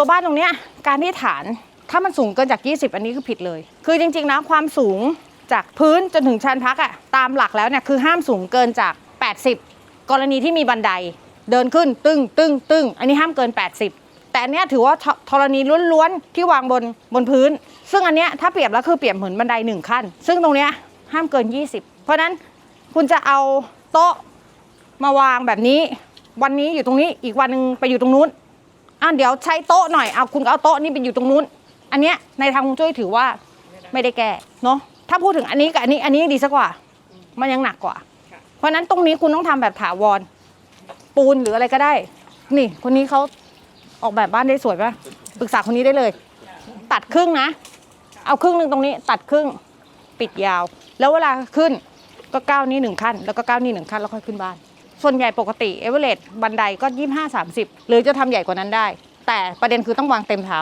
ตัวบ้านตรงเนี้ยการที่ฐานถ้ามันสูงเกินจาก 20 อันนี้คือผิดเลย คือจริงๆนะความสูงจากพื้นจนถึงชานพักอะตามหลักแล้วเนี่ยคือห้ามสูงเกินจาก 80 กรณีที่มีบันไดเดินขึ้นตึ้งตึ้งตึ้งอันนี้ห้ามเกิน 80 แต่อันเนี้ยถือว่าธรณีล้วนๆที่วางบนบนพื้น ซึ่งอันเนี้ยถ้าเปรียบแล้วคือเปรียบเหมือนบันไดหนึ่งขั้น ซึ่งตรงเนี้ยห้ามเกิน 20 เพราะฉะนั้นคุณจะเอาโต๊ะมาวางแบบนี้ วันนี้อยู่ตรงนี้อีกวันหนึ่งไปอยู่ตรงนู้น อะเดี๋ยวใช้โต๊ะหน่อยเอาคุณก็เอาโต๊ะนี่ไปอยู่ตรงนู้น อันเนี้ยในทางฮวงจุ้ยถือว่าไม่ได้แก้เนาะถ้าพูดถึงอันนี้กับอันนี้อันนี้ดีสักกว่า มันยังหนักกว่า เพราะนั้นตรงนี้คุณต้องทำแบบถาวร ปูนหรืออะไรก็ได้ นี่คนนี้เขาออกแบบบ้านได้สวยปะปรึกษาคนนี้ได้เลย ตัดครึ่งนะ เอาครึ่งหนึ่งตรงนี้ ตัดครึ่งปิดยาว แล้วเวลาขึ้นก็ก้าวนี้หนึ่งขั้น แล้วก็ก้าวนี้หนึ่งขั้นแล้วค่อยขึ้นบ้าน ส่วนใหญ่ปกติเอเวอเรสต์บันไดก็ 25-30 หรือจะทำใหญ่กว่านั้นได้ แต่ประเด็นคือต้องวางเต็มเท้า